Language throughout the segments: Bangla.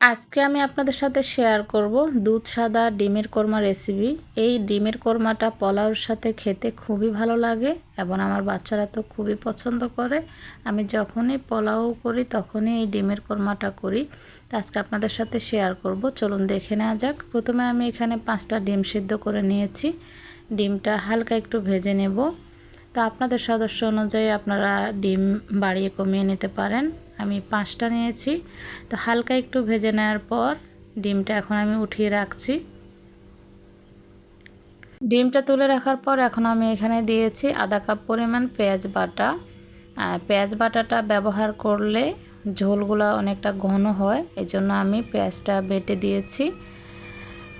আজকে আমি আপনাদের সাথে শেয়ার করব দুধ, সাদা, ডিমের কোরমা রেসিপি এই ডিমের কোরমাটা পোলাওর সাথে খেতে খুবই ভালো লাগে এবং আমার বাচ্চারা তো খুবই পছন্দ করে। আমি যখনই পোলাও করি, তখনই এই ডিমের কোরমাটা করি। তো আজকে আপনাদের সাথে শেয়ার করব। চলুন দেখে নেওয়া যাক। প্রথমে আমি এখানে পাঁচটা ডিম সিদ্ধ করে নিয়েছি। ডিমটা হালকা একটু ভেজে নেব। তো আপনাদের সদস্য অনুযায়ী আপনারা ডিম বাড়িয়ে কমিয়ে নিতে পারেন। আমি পাঁচটা নিয়েছি। তো হালকা একটু ভেজে নেওয়ার পর ডিমটা এখন আমি উঠিয়ে রাখছি। ডিমটা তুলে রাখার পর এখন আমি এখানে দিয়েছি আধা কাপ পরিমাণ পেঁয়াজ বাটা। পেঁয়াজ বাটাটা ব্যবহার করলে ঝোলগুলো অনেকটা ঘন হয়, এজন্য জন্য আমি পেঁয়াজটা বেটে দিয়েছি।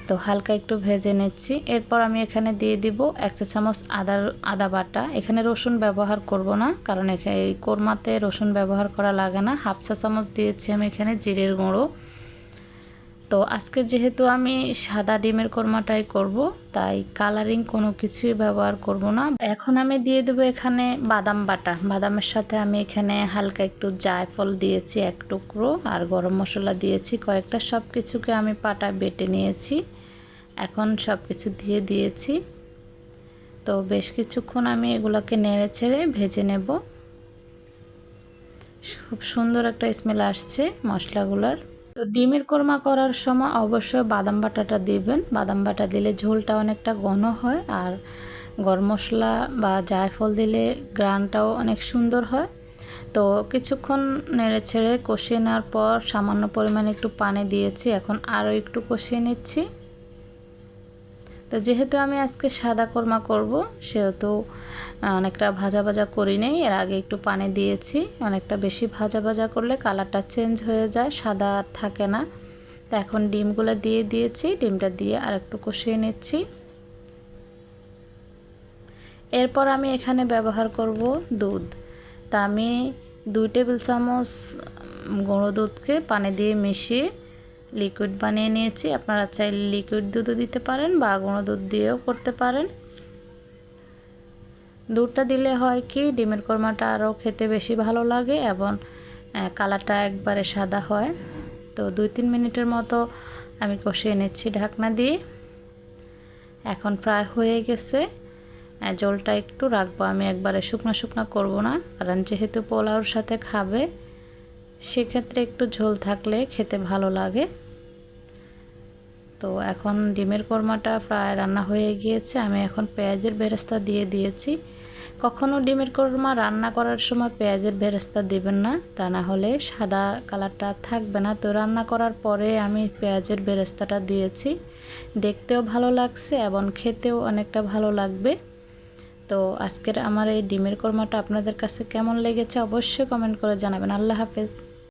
তো হালকা একটু ভেজে নিচ্ছি। এরপর আমি এখানে দিয়ে দিব এক চা চামচ আদার আদা বাটা। এখানে রসুন ব্যবহার করব না, কারণ এখানে এই কোরমাতে রসুন ব্যবহার করা লাগে না। হাফ চা চামচ দিয়েছি আমি এখানে জিরের গুঁড়ো। তো আজকে যেহেতু আমি সাদা ডিমের কোরমাটাই করব, তাই কালারিং কোনো কিছুই ব্যবহার করব না। এখন আমি দিয়ে দেবো এখানে বাদাম বাটা। বাদামের সাথে আমি এখানে হালকা একটু জায়ফল দিয়েছি, এক টুকরো। আর গরম মশলা দিয়েছি। কয়েকটা সব কিছুকে আমি পাটা বেটে নিয়েছি। এখন সব কিছু দিয়ে দিয়েছি। তো বেশ কিছুক্ষণ আমি এগুলোকে নেড়ে ছেড়ে ভেজে নেব। খুব সুন্দর একটা স্মেল আসছে মশলাগুলোর। তো ডিমের কোরমা করার সময় অবশ্যই বাদাম বাটাটা দিবেন। বাদাম বাটা দিলে ঝোলটা অনেকটা ঘন হয় আর গরম মশলা বা জায়ফল দিলে গ্রানটাও অনেক সুন্দর হয়। তো কিছুক্ষণ নেড়ে ছেড়ে কষিয়ে নেওয়ার পর সামান্য পরিমাণে একটু পানি দিয়েছি। এখন আরও একটু কষিয়ে নিচ্ছি। তো যেহেতু আমি আজকে সাদা কোরমা করব, সেহেতু অনেকটা ভাজা ভাজা করি নেই। এর আগে একটু পানি দিয়েছি। অনেকটা বেশি ভাজা ভাজা করলে কালারটা চেঞ্জ হয়ে যায়, সাদা আর থাকে না। তো এখন ডিমগুলো দিয়ে দিয়েছি। ডিমটা দিয়ে আর একটু কষিয়ে নিচ্ছি। এরপর আমি এখানে ব্যবহার করব দুধ। তা আমি দুই টেবিল চামচ গুঁড়ো দুধকে পানি দিয়ে মিশিয়ে লিকুইড বানিয়ে নিয়েছি। আপনারা চাইলে লিকুইড দুধও দিতে পারেন বা গুঁড়ো দুধ দিয়েও করতে পারেন। দুধটা দিলে হয় কি, ডিমের কোরমাটা আরও খেতে বেশি ভালো লাগে এবং কালারটা একবারে সাদা হয়। তো দুই তিন মিনিটের মতো আমি কষিয়ে নিচ্ছি ঢাকনা দিয়ে। এখন প্রায় হয়ে গেছে। জলটা একটু রাখব। আমি একবারে শুকনো শুকনো করব না, কারণ যেহেতু পোলাওর সাথে খাবে সেক্ষেত্রে একটু ঝোল থাকলে খেতে ভালো লাগে। তো এখন ডিমের কোরমাটা প্রায় রান্না হয়ে গিয়েছে। আমি এখন পেঁয়াজের বেরেস্তা দিয়ে দিয়েছি। কখনও ডিমের কোরমা রান্না করার সময় পেঁয়াজের বেরেস্তা দেবেন না, তা না হলে সাদা কালারটা থাকবে না। তো রান্না করার পরে আমি পেঁয়াজের বেরেস্তাটা দিয়েছি। দেখতেও ভালো লাগছে এবং খেতেও অনেকটা ভালো লাগবে। তো আজকের আমার এই ডিমের কর্মাটা আপনাদের কাছে কেমন লেগেছে অবশ্যই কমেন্ট করে জানাবেন। আল্লাহ হাফেজ।